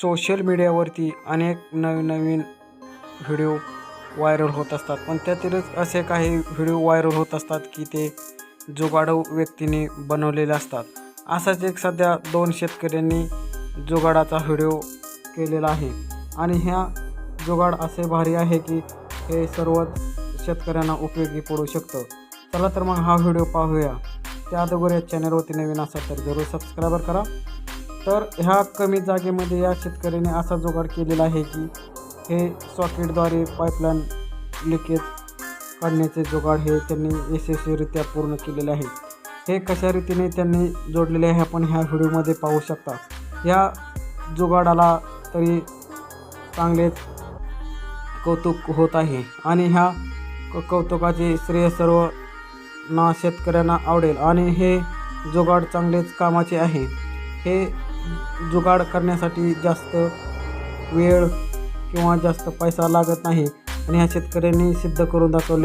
Social मीडियावरती अनेक नवीन नवीन video viral होत असतात. पण त्यातीलच असे काही व्हिडिओ व्हायरल होत असतात की ते जुगाडू व्यक्तीने बनवलेले असतात. असाच एक सध्या दोन शेतकऱ्यांनी जुगाडाचा व्हिडिओ केलेला आहे. आणि ह्या जुगाड असे भारी आहे की हे सर्वच शेतकऱ्यांना उपयोगी पडू शकतं. चला तर मग हा व्हिडिओ पाहूया. त्या अगोदर या चॅनलवरती नवीन असाल तर जरूर सबस्क्राईबर करा. तर ह्या कमी जागेमध्ये या शेतकऱ्याने असा जुगाड केलेला आहे की हे सॉकेटद्वारे पाईपलाईन लिकेज काढण्याचे जुगाड हे त्यांनी यशस्वीरित्या पूर्ण केलेले आहे. हे कशा रीतीने त्यांनी जोडलेले आहे आपण ह्या व्हिडिओमध्ये पाहू शकता. या जुगाडाला तरी चांगलेच कौतुक होत आहे आणि ह्या क कौतुकाचे श्रेय सर्व ना शेतकऱ्यांना आवडेल आणि हे जुगाड चांगलेच कामाचे आहे. हे जुगाड करण्यासाठी जास्त वेळ किंवा जास्त पैसा लागत नाही. आणि ह्या शेतकऱ्यांनी सिद्ध करून दाखवले